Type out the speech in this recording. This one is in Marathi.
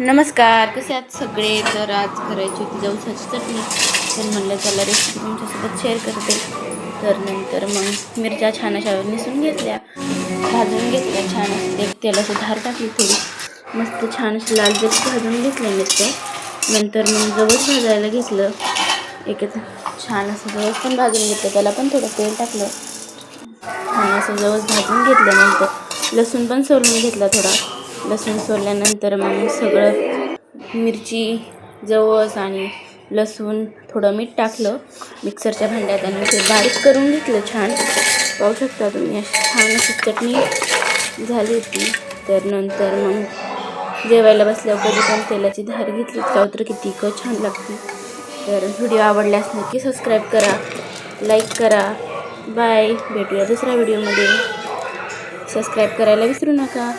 नमस्कार कसे आहात सगळे? तर आज करायची होती जवसाची चटणी. तर म्हणलं चला रेसिपी तुमच्यासोबत शेअर करते. तर नंतर मग मिरच्या छान अशा निसून घेतल्या. भाजून घेतल्या छान. असते तेलाची धार टाकली थोडी. मस्त छान अशी लाल जरी भाजून घेतल्या मिरच्या नंतर मग जवळ भाजायला घेतलं. एक छान असं जवळ पण भाजून घेतलं. त्याला पण थोडं तेल टाकलं. छान असं जवळ भाजून घेतल्यानंतर लसूण पण सोलून घेतला थोडा. लसूण सोलल्यानंतर मग सगळं मिरची जवस आणि लसूण थोडं मीठ टाकलं. मिक्सरच्या भांड्यात आणि ते बारीक करून घेतलं छान. पाहू शकता तुम्ही अशी छान अशी चटणी झाली होती. तर नंतर मग जेवायला बसल्यावर कधी पण तेलाची धार घेतली. का तर किती क छान लागते. तर व्हिडिओ आवडल्यास नक्की सबस्क्राईब करा लाईक करा. बाय भेटूया दुसऱ्या व्हिडिओमध्ये. सबस्क्राईब करायला विसरू नका.